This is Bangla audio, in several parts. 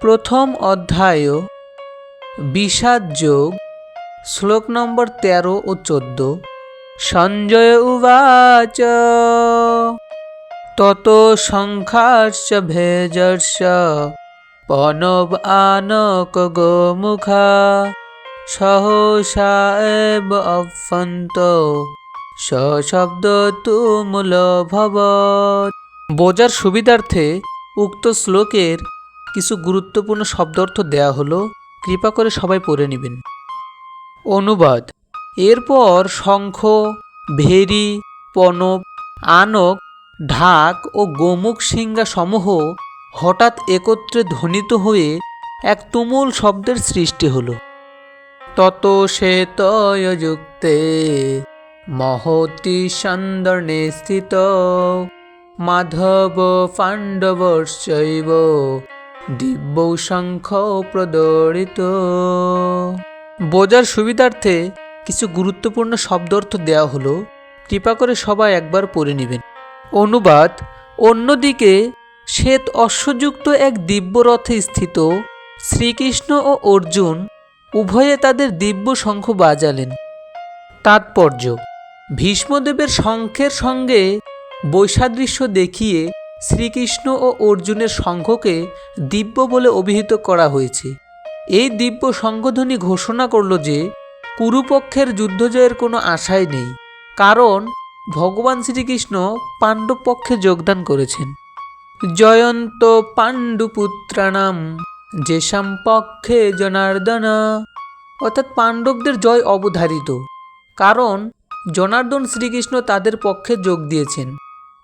প্রথম অধ্যায়, বিষাদ যোগ, শ্লোক নম্বর তেরো ও চোদ্দ। সঞ্জয় উবাচ, তত সংখ্যাশ্চ ভেজর্ষ, পনব আনক গোমুখা, সহসা এব অফন্ত, সশব্দ তুমুল ভবত বোঝার সুবিধার্থে উক্ত শ্লোকের কিছু গুরুত্বপূর্ণ শব্দার্থ দেয়া হলো, কৃপা করে সবাই পড়ে নেবেন। অনুবাদ, এরপর শঙ্খ, ভেরি পনব আনক, ঢাক ও গোমুখ সিংহা সমূহ হঠাৎ একত্রে ধ্বনিত হয়ে এক তুমুল শব্দের সৃষ্টি হলো। তত সে তয়যুক্তে মহতি সন্দর্ণে স্থিত, মাধব পাণ্ডবর্ষৈব দিব্য শঙ্খ প্রদরিত বোঝার সুবিধার্থে কিছু গুরুত্বপূর্ণ শব্দ অর্থ দেওয়া হলো, কৃপা করে সবাই একবার পড়ে নেবেন। অনুবাদ, অন্যদিকে শ্বেত অশ্বযুক্ত এক দিব্য রথে স্থিত শ্রীকৃষ্ণ ও অর্জুন উভয়ে তাদের দিব্য শঙ্খ বাজালেন। তাৎপর্য, ভীষ্মদেবের শঙ্খের সঙ্গে বৈসাদৃশ্য দেখিয়ে শ্রীকৃষ্ণ ও অর্জুনের সংঘকে দিব্য বলে অভিহিত করা হয়েছে। এই দিব্য শঙ্খধ্বনি ঘোষণা করল যে, কুরুপক্ষের যুদ্ধজয়ের কোনো আশাই নেই, কারণ ভগবান শ্রীকৃষ্ণ পাণ্ডব পক্ষে যোগদান করেছেন। জয়ন্ত পাণ্ডুপুত্রাণাম যেসাম পক্ষে জনার্দন। অর্থাৎ পাণ্ডবদের জয় অবধারিত, কারণ জনার্দন শ্রীকৃষ্ণ তাদের পক্ষে যোগ দিয়েছেন।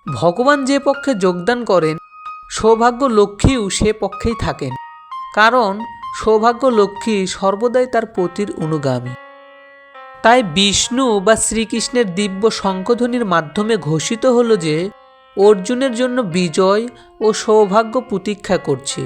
ভগবান যে পক্ষে যোগদান করেন, সৌভাগ্য লক্ষ্মীও সে পক্ষেই থাকেন। কারণ, সৌভাগ্য লক্ষ্মী সর্বদাই তার পতির অনুগামী। তাই বিষ্ণু বা শ্রীকৃষ্ণের দিব্য শঙ্খধ্বনির মাধ্যমে ঘোষিত হল যে, অর্জুনের জন্য বিজয় ও সৌভাগ্য প্রতীক্ষা করছে।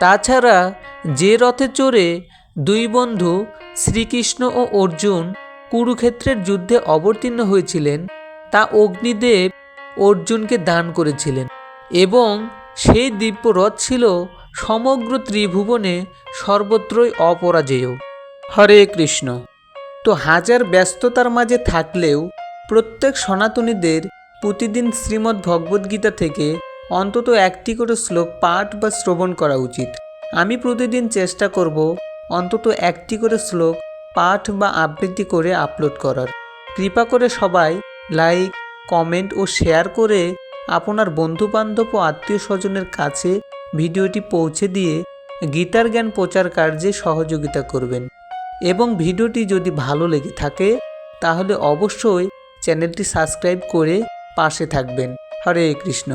তাছাড়া, যে রথে চড়ে দুই বন্ধু, শ্রীকৃষ্ণ ও অর্জুন, কুরুক্ষেত্রের যুদ্ধে অবতীর্ণ হয়েছিলেন, তা অগ্নিদেব অর্জুনকে দান করেছিলেন এবং সেই দিব্য রথ ছিল সমগ্র ত্রিভুবনে সর্বত্রই অপরাজেয়। হরে কৃষ্ণ। তো হাজার ব্যস্ততার মাঝে থাকলেও প্রত্যেক সনাতনীদের প্রতিদিন শ্রীমদ্ ভগবদ্গীতা থেকে অন্তত একটি করে শ্লোক পাঠ বা শ্রবণ করা উচিত। আমি প্রতিদিন চেষ্টা করব অন্তত একটি করে শ্লোক পাঠ বা আবৃত্তি করে আপলোড করার। কৃপা করে সবাই লাইক কমেন্ট ও শেয়ার করে আপনার বন্ধুবান্ধব ও আত্মীয় স্বজনের কাছে ভিডিওটি পৌঁছে দিয়ে গীতার জ্ঞান প্রচার কার্যে সহযোগিতা করবেন। এবং ভিডিওটি যদি ভালো লেগে থাকে, তাহলে অবশ্যই চ্যানেলটি সাবস্ক্রাইব করে পাশে থাকবেন। হরে কৃষ্ণ।